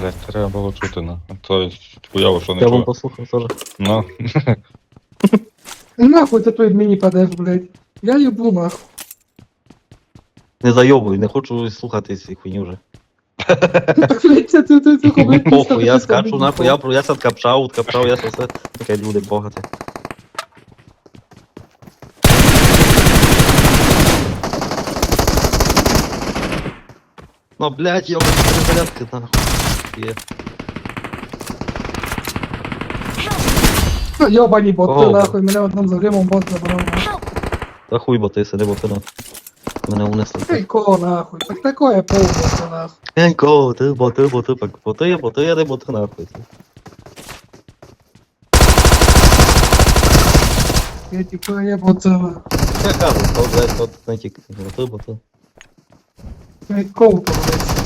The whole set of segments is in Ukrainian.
Блять, треба було чути, на. То хуяво, що не Я вам послухав теж. Ну, Нахуй ти тут мені падеш, блядь. Я їбу нахуй. Не зайобуй, не хочу слухати ці хуйні вже. Так, блядь, це ти ти ти блядь, Похуй, я скачу нахуй, я, я сад капчав, откапчав, я все. Таке люди богати. Ну, блядь, я перезарядки нахуй. Є. Йобані боти, О. нахуй, мене одним загримом бот забрав. нахуй. Та хуй, бо ти сиди, бо ти на. Мене унесли. Ей, кого нахуй? Так такое полбота, нахуй. Енько, ти, бо ти, бо ти, бо ти, бо ти, бо ти нахуй. Я типу, я бота. Я кажу, то, блядь, то не тільки, бо ти, бо ти. Ей, кого то, блядь.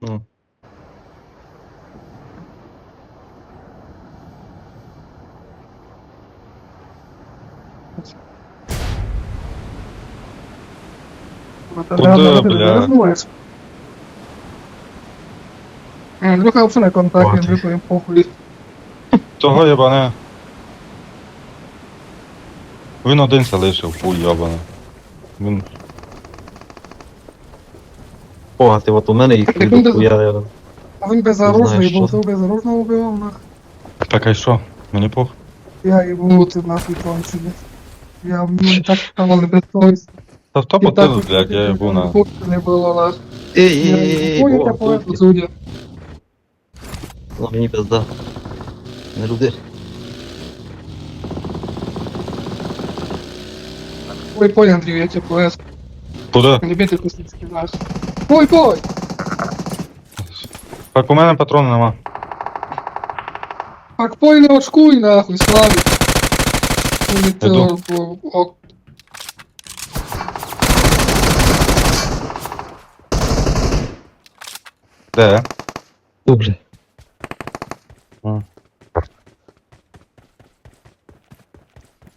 Ну. Куда, бля? Андрюха взагалі на контакт, От. Андрюха їм похуй. того єбане. Він один се лишив, хуй йобане. Він О, ти от у мене їх Так він хуя, я... А він безоружний, був, це. ти безоружного убивав, нахуй. Так а й що? Мені пох. Я їбу, ти нахуй кончений. Я в нього так стало безсовісно. Та хто потил, блядь, я їбу на. Не було, нахуй. Ей, ей, ей, ей, тебе о, повезу, тут, ну, мені пизда. Не люди. Ой, пой, Андрій, я тебе повезу. Куди? Не бити космічний нахуй. Пой, пой! Так у мене патрону нема. Так пой не очкуй, нахуй, Славік. Іду. Ок. Де? Добре.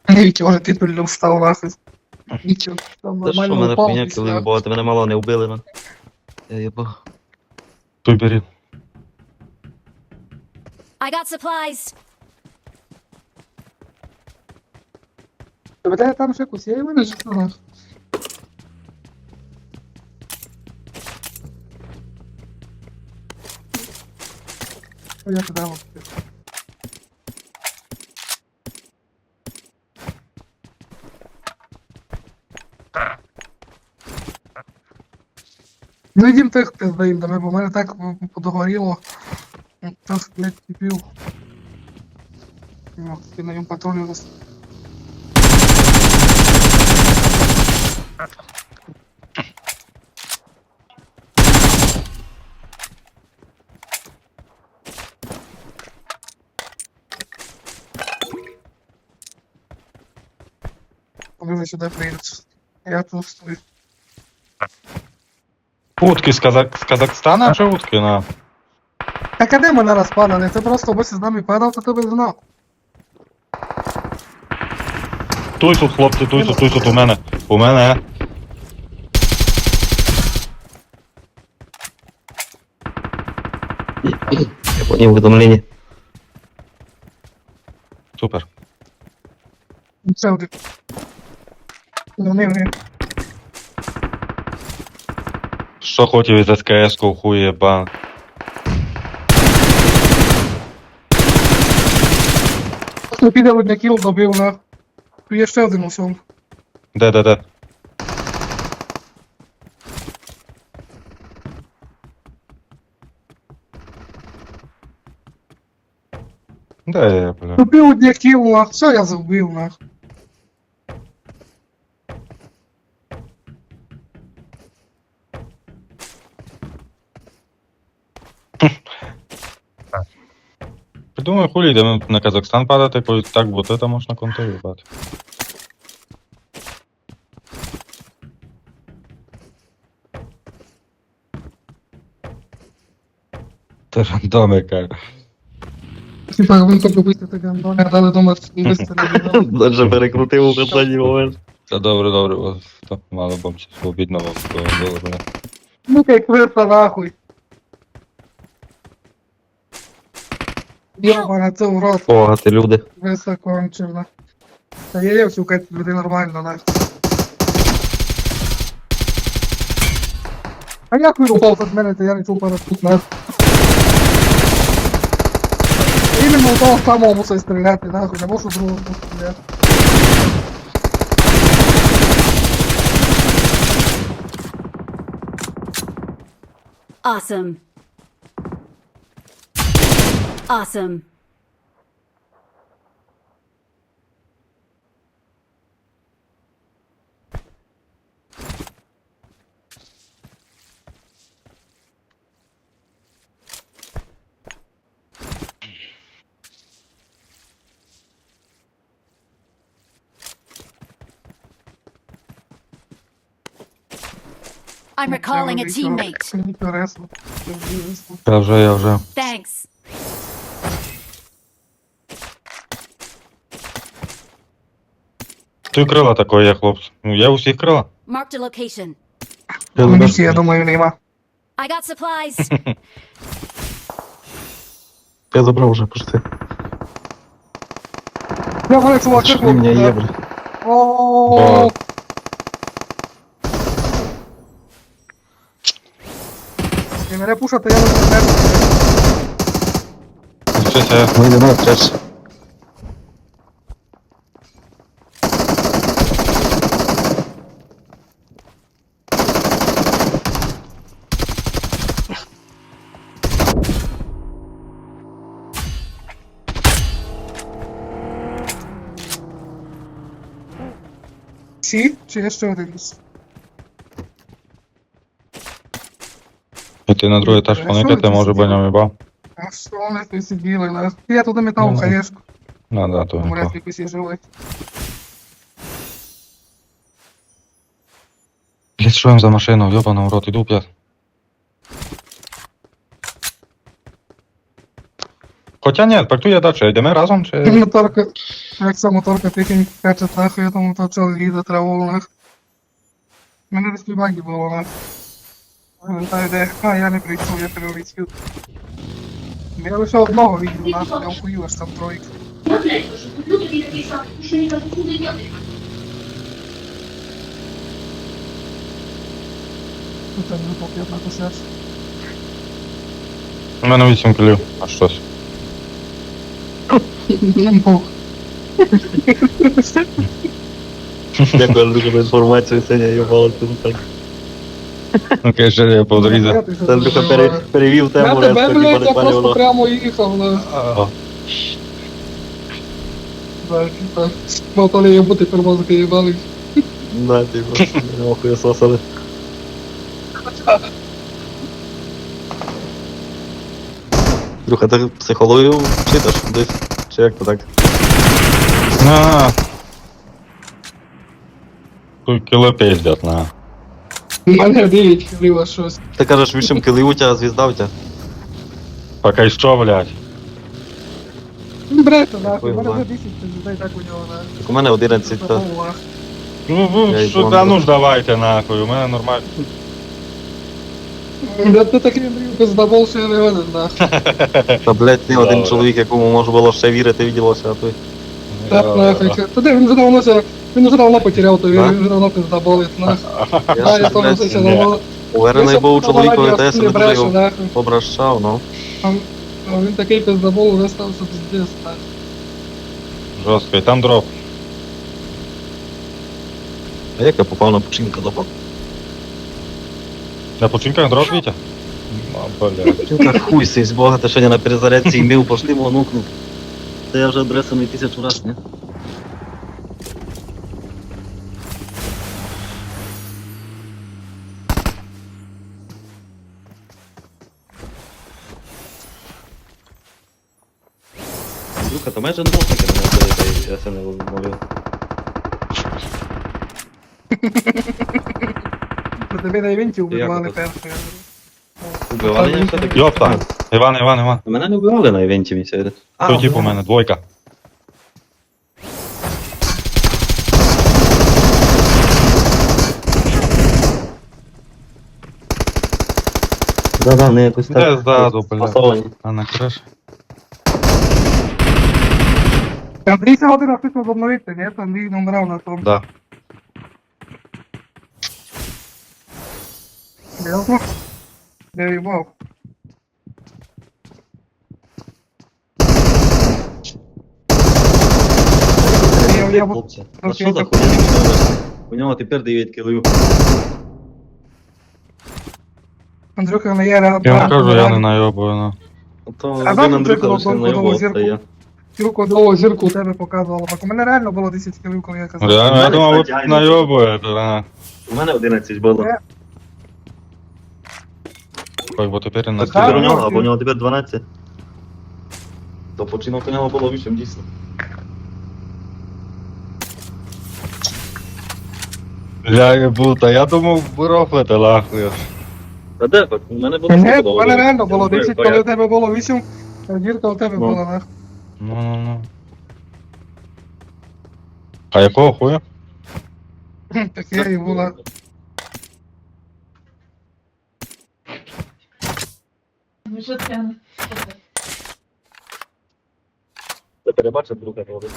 Вітя, вже ти пильно встав, нахуй. Вітя, там Та що нормально мене упав. хуйня, коли мене мало не вбили, мен. Я їбав. Той бери. I got supplies. Бля, там ще кусь, я і мене. Ой, Я туди вот. Ну йдім тих пиздаїм до мене, бо мене так подогоріло. Так, блядь, кипів. Ну, на ньому патронів зас... Вони сюди приїдуть. Я тут стою. Утки з, Казак... з Казахстана чи утки на? Так а де ми зараз падали? Ти просто ось з нами падав, то ти би знав. Туй тут, хлопці, туй тут, туй тут у мене. У мене. Я поняв уведомлення. Супер. Це один. Вони, вони. Що хотів із СКС-ку, хуй єбан. Просто піде одне кіл добив на. Є ще один усьом. Де, де, де? Де я, бля? Добив одне кіл на. Все, я забив на. Придумаю, хулі йдемо на Казахстан падати, бо так боти там можна контролювати. Це він хоче випустити гандони, дали дома вистрілити. Даже перекрутив у останній момент. Та добре, добре, бо то мало б щось обідного було, бля. Ну як вирта нахуй. Йобана, це в рот, Погаті люди. високончена. Та я є сука, люди нормально, нахуй. А як він упав від мене, то я не чув парашут, нахуй. Іменно у того самого мусить стріляти, нахуй, не можу другого стріляти. Awesome. Awesome. I'm recalling a teammate. Інтересно. Я вже, я вже. Thanks. Тут крила такої є, хлопці. Ну, я усіх крила. Marked a location. Мені я думаю, нема. I got supplies. Я забрав вже почти. Я говорю, чувак, Що в мене є, бля. О, І мене пушати, я не знаю. Щось я Ну і нема треш. Всі? Чи є ще один? Ти на другий етаж поникати, може баням їбав. А що вони тут сиділи? на- Я туди метав Ну, хаєшку. Ну да, то ряд якийсь є живий. Блять, що їм за машину, йобану в рот, іду п'ят. Хоча ні, паркує далі, йдемо разом чи. Моторка, як ця моторка тихенько каче нахуй, я тому то чел їде траву нах. Мене десь багі було нах. Не де. А, я не прийшов, я перелетів. Я лише одного відео нахуй, я вхую аж там тройка. Тут там не поп'ят на косяч. У мене 8 кілів, а щось. Ну, бог. Дякую за інформацію, Сеня їбало тут так. Окей, ще я подрізав. Це Андрюха пере- перевів Я тему, тебе, резко, блядь, я просто воно. прямо їхав на... Болтали я бути тормозки їбали. Да, ти просто мене сосали. Друга, ти психологію читаш десь? Чи як то так? На. Тут пиздят, на. Мене дев'ять хвилило щось. Ти кажеш, 8 кілів у тебе, звізда у тебе? Пока що, блядь. Ну, брете, нахуй, Ой, мене вже 10 людей так у нього, нахуй. Так у мене 11, то... Ого, Ну, ну, що, та ну ж давайте нахуй, у мене нормально. Да ти такий Андрій пиздобол, що я не виден, нахуй. Та, блядь, не один Добре. чоловік, якому можна було ще вірити, виділося, а той... Так, нахуй. Та де, він це... Він вже давно потеряв ту віру, він вже давно пиздоболить, нахуй. Я А, ж, я теж блядь, все ще. Уверений був у чоловікові, та я себе не дуже його обращав, ну. Він такий пиздобол, вже став, що пиздец, нахуй. Жорстко, і там дроп. А як я попав на починка допак? На починках дроп, Вітя? А, блядь. Та хуй з бога, ти ще не на перезарядці імів, пошли мого нукнув. Та я вже адресами тисячу раз, ні? Люка, то майже носики не можливо, я це не. Про тебе на івенті убивали першою. Убивали я все-таки? Йопта. Іван, Іван, Іван. Мене не вбивали на івенті місяць. Той тип у мене, двойка. Да-да, не якось Де ззаду, бля? Спасовані. А на криш. Андрій сьогодні написав обновити, ні? Андрій номерав на тому. Да. Ясно? Я їбав. Я, я, Хлопці, а Окей, що за так. хуйня? У нього тепер 9 кілів. Андрюха не є реально. Я вам кажу, я не найобую, ну. То А один нам Андрюха це лише було на його зірку. стає. Зірку довго зірку у тебе показувало. Так у мене реально було 10 кілів, коли я казав. Реально, я думав, кстати, найобуєте, да. У мене 11 було. Е. Ой, бо тепер і на Так, Тепер у нього, або у нього тепер 12. То починок у нього було 8 дійсно. Я їбу, та я думав, ви рофлите лахує. Та де? У мене було Ні, скільки у мене реально було 10, коли у тебе було 8, а зірка у тебе Ну. була, да? Ну, ну, ну. А якого хуя? Так я і була. Ну що це? Перебачив друга робить.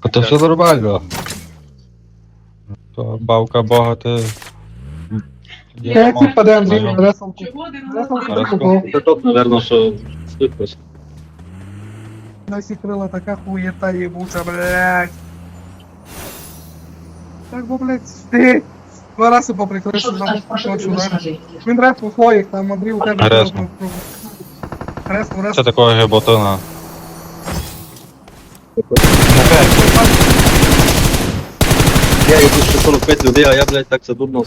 А то все нормально. То бавка бога, ти... Я ці паде Андрій, Знайом. ресалку. Чого один Ресалку купив. Це тот, напевно, що швидкость. Досі крила така хуєта єбуча, блядь. Так, бо, блядь, ти. Два рази поприкрився там ночу, да? Він у своїх, там Андрій у тебе. Ресно. Ресну, Це ресну. такого геботина. Я їду ще 45 людей, а я, блядь, так там?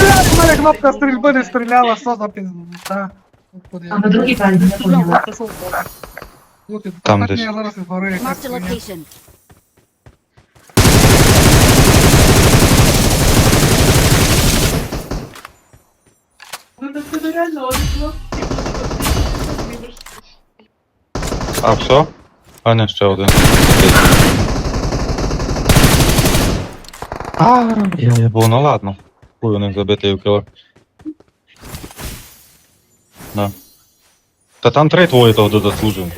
Блядь, у мене кнопка стрільби не стріляла, що за пізда. А на другий пальці не поняла. Там Так, десь. Я зараз відберу якась Marked a хуйня. location. Ну так це реально один А, все? А, не, ще один. А, я їбу, ну ладно. Хуй у них забитий в кіло. Да. Та там три твої того заслужив.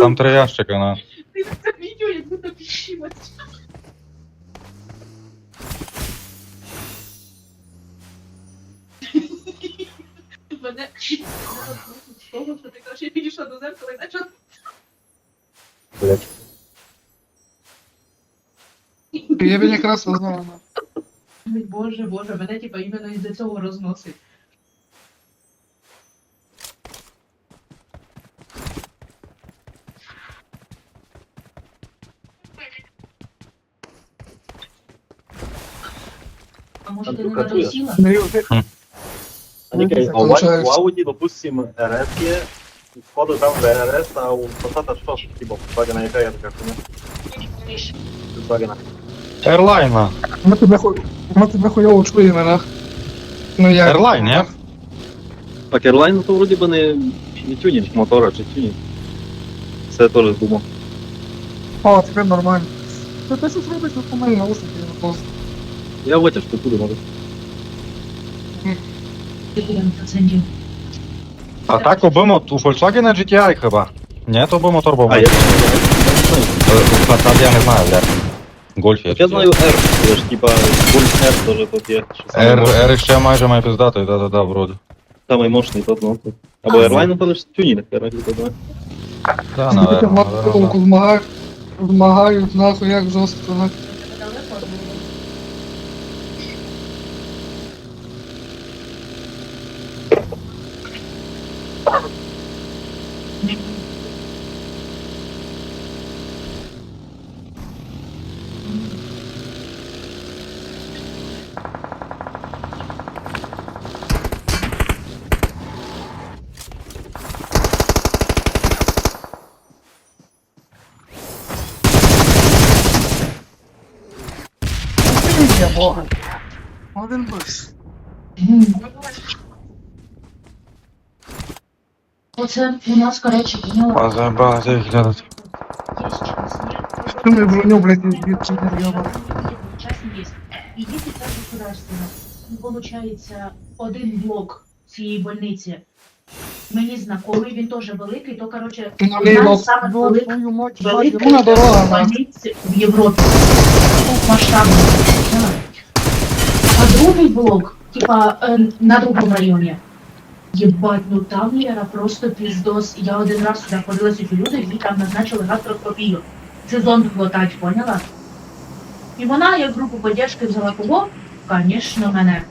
Там три ящика на. Ти це відео, як будто підшивати. Мене з того, що ти кажеш, я підійшла до зеркала і наче Я б якраз знала. Ой, Боже, Боже, мене типа іменно із-за цього розносить. А може ти не Андрюха, чуєш? надосіла? Андрій, ти- Они Ну, а у, получается. у Audi, допустим, RS є, входу там в RS, а у Passat що ж, типа, Volkswagen, яка є така хуйня? Volkswagen. Ерлайна. Ми тебе ху... Ми тебе хуйово чуємо, нах. Ну як? Ерлайн, ні? Так, Airline, ну, то вроді би не, не тюнінг мотора, чи тюнінг. Це я теж думав. О, тепер нормально. Ти ти щось робиш, то помилі наушники. ну, просто. Я витяжку буду, може. Ти буде на. А так обимо у Volkswagen GTI хіба? Ні, то би мотор. А, я, Passat я не знаю, блядь. Гольф є. я знаю R, це ж, типа, Golf R тоже тут є. що саме R, мощний. R ще майже має піздати, да-да-да, вроді. Самий мощний тот, ну. тут. Або Airline, то лише тюнінг, я радію думаю. Да, Тільки наверно, матку наверно. змагають, змагають, нахуй, як жорстко, нахуй. Бога. Один бус. Оце у нас, коротше, поняла, База, база, їх час. Що ми броню, блядь. Час є. І діти це Получається, один блок цієї больниці. Мені знайомий, він теж великий, то, коротше, Ну, одна ліво. з самих Ну, великих твою мать, великих на дорога, нахуй. больниць в Європі. Масштабно. Да. Блок, типа, е, на другому районі. Єбать, ну там Лера просто піздос. Я один раз сюди ходила ці люди, і там назначили гастроскопію. Це зонд глотать, поняла? І вона, як групу поддержки взяла кого? Конечно, мене.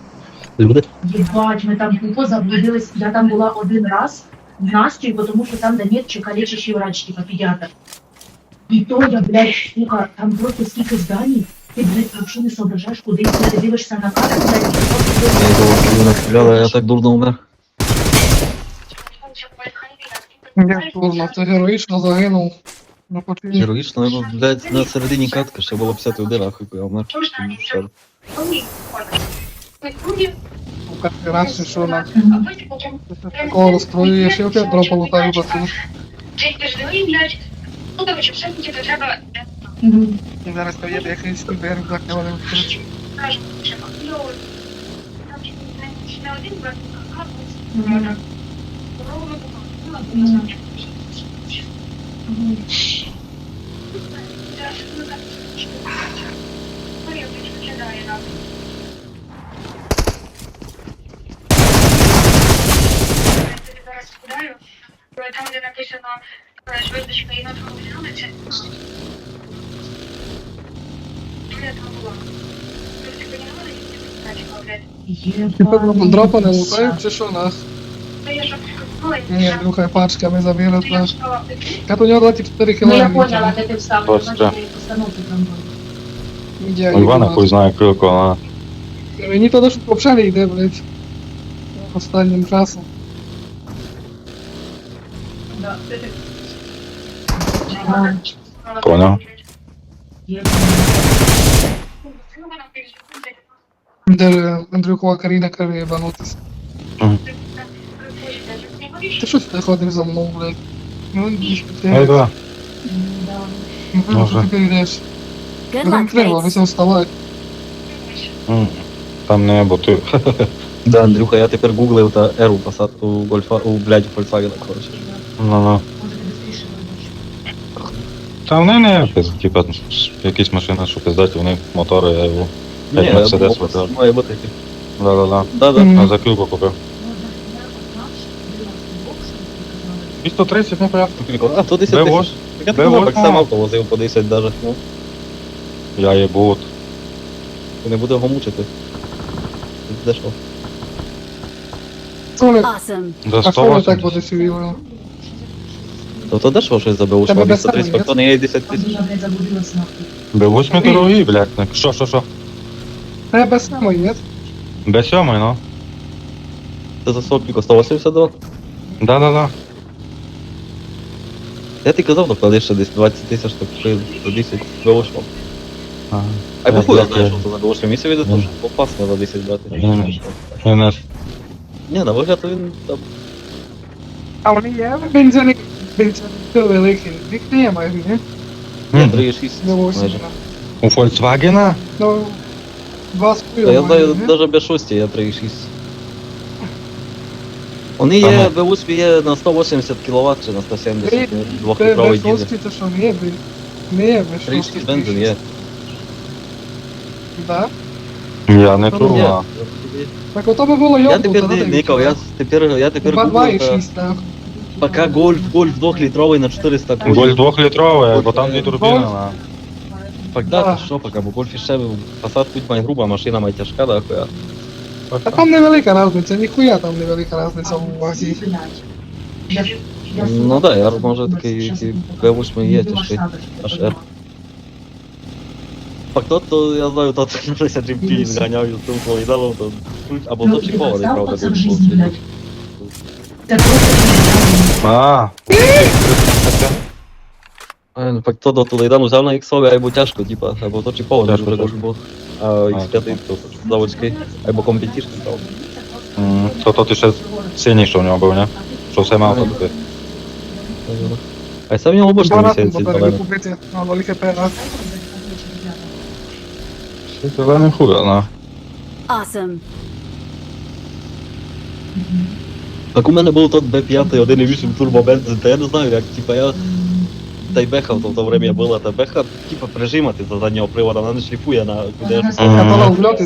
Єбать, ми там тупо заблудились. Я там була один раз в Насті, тому що там Донецький калечащий врач, типа педіатр. І то я, блядь, сука, там просто стільки зданий, ти, блядь, взагалі не соображаєш, куди ти дивишся на карту, блядь, і просто Я його не настріляли, я так дурно умер. Як дурно, це героїчно загинув. Героїчно, ну, блядь, на середині катка ще було 50 людей, нахуй, я умер. Чи що на такого розстроюєш, і опять дропа лутаю пацан. Ну, короче, все-таки треба Мгм. І зараз поїде якийсь я вони вкручу. скажемо, треба. Ну, там ще не- не один брат, а Мгм. ровно було. Мгм. Мгм. Ну, я виглядає нам. Я тобі зараз скидаю. Там, де написано е, звездочка і нотка вулиці. Я там була. Ти поняла, як ти бачила, блядь? Тепер Єбать. дропа не лутають, чи що нас? Та я ж обсуждала, і Ні, все. друга пачками забили. Я так. сказала, ти Я у нього 24 Ну я кілометри. поняла, де ти вставив, Двадцять значить, ти постановки там були. Я Ну, Івана їбав. хуй знає кілько, а. Мені тоді що взагалі не йде, блядь. Останнім часом. Да. Понял. Єбать. Андрюкова Каріна каже єбанутися. Ти що ти ходив за мною, блядь? Ну, ні, Ей, ти. два. Да. Ну, що ти йдеш? Good Ну, не luck, треба, mates. вставай. М, Там не, бо ти. Да, Андрюха, я тепер гуглив та еру посадку у гольфа, у, блядь, Volkswagen, коротше. Ну, ну. Ти быстріше. Там не, не, пиз- типа, якісь машини, що пиздати, у них мотори, я його. Ні, Як опис да. має бути. Да-да-да. Да-да. Мгм. А за кілько купив. Ну, я от наш 12 боксів, ти казала. 230, ну поясно. Прикол. А, то 10 Б8. тисяч. Я Б8. так так само авто возив по 10 даже. Ну, Я от. ти не буде його мучити. Дешево. Соля, Awesome. За а що ви 180. так буде сівіли? Тобто дешево щось за БУ, Тебе що без 230 самої, фактор не є 10 тисяч. я, блядь. Б8 дорогі, блядь. Що, що, що? Та я без самої, ні? Б7, ну. Це за сотку 182. Да-да-да. Я ти казав, доклади ще десь 20 тисяч, так за 10 БУшку. Ага. А й Я похуй, я знаю, що це за БУшку. Місце відео, Мгм. що опасно за 10 брати. Не, не. Ні, на вигляд він там А вони є бензиник, бензиник великий. Їх немає, ні? Ні, 3,6 Не майже. У Volkswagen? Ну, два Та я знаю, навіть без 6 є 3,6. Вони є, Ага. B8 є на 180 кВт чи на 170, Ти- ну, двохлітровий без дізель. шостки це що, не є. Не є, без 3,6 бензин є. Да? Я не Ну, чув. Так ото би було Я йобнуто, тепер не никав, я тепер, я тепер два і так. пока гольф, гольф двохлітровий на 400 кубів. Гольф двохлітровий, бо там дві турбіни. Так, Да. да, що пока, бо гольф ще посад путь має груба, машина має тяжка, да, хуя. Та там невелика різниця, ніхуя там невелика різниця в вазі. Ну да, я може такий, я який секунду. B8 є тяжкий. Аж R. Так тот, то я знаю, тот на 60 GP зганяв з тим повідалом, то або Ну, то чіпований, ти правда. Це А, А, ну, Так то до Толейдану взяв на іксові, або тяжко, типа, або то Тяжко, дуже тяжко. було. а X5 тут заводський. Або компетішн, правда. Mm, to to ty jeszcze silniejszą nią był, nie? Що все мав тобі. А й сам в нього можна ліцензії батареї зелених. купити на Лолі ХП, а Ти зелений хуя, на. Awesome. Так у мене був тот B5 1.8 турбобенз, та я не знаю, як, типа я та й то в то время була, та беха, типа прижимати за заднього привода, вона не шліфує на куди. я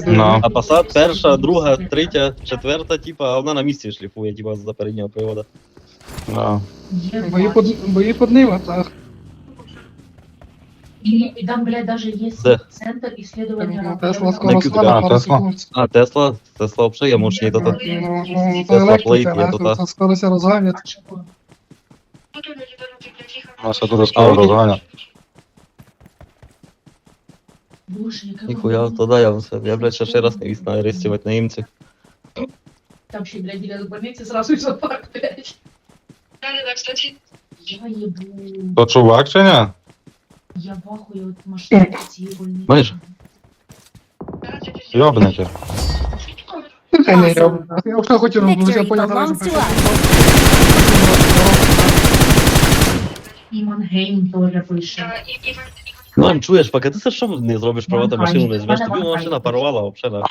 Ну. А Passat перша, друга, третя, четверта, типа, а вона на місці шліфує, типа, за переднього привода. Да. бої под бої под так. И, и там, блядь, даже есть Да. центр исследования... Ну, Тесла скоро На стане А, пару Тесла. секунд. А, Тесла, Тесла взагалі, я мощний, то то. Ну, ну, то Тесла є да, тут, то- а. Нас тут скоро розганя. Вона- то да, я, я, блядь, ще раз не вісь нарестувати на німці. Там ще, блядь, біля больниці сразу зоопарк, блядь. Да-да-да, кстати, Я ебу. То чувак чи ні? Я в ахуї от масштабу цієї больниці. Знаєш? Йобнете. Хай не роблю. Я вже хотів я поняв, що to Гейм теж пише. Мам, чуєш, поки ти це що не зробиш приватну Мангайм. машину, не звеш, тобі машина парувала, взагалі.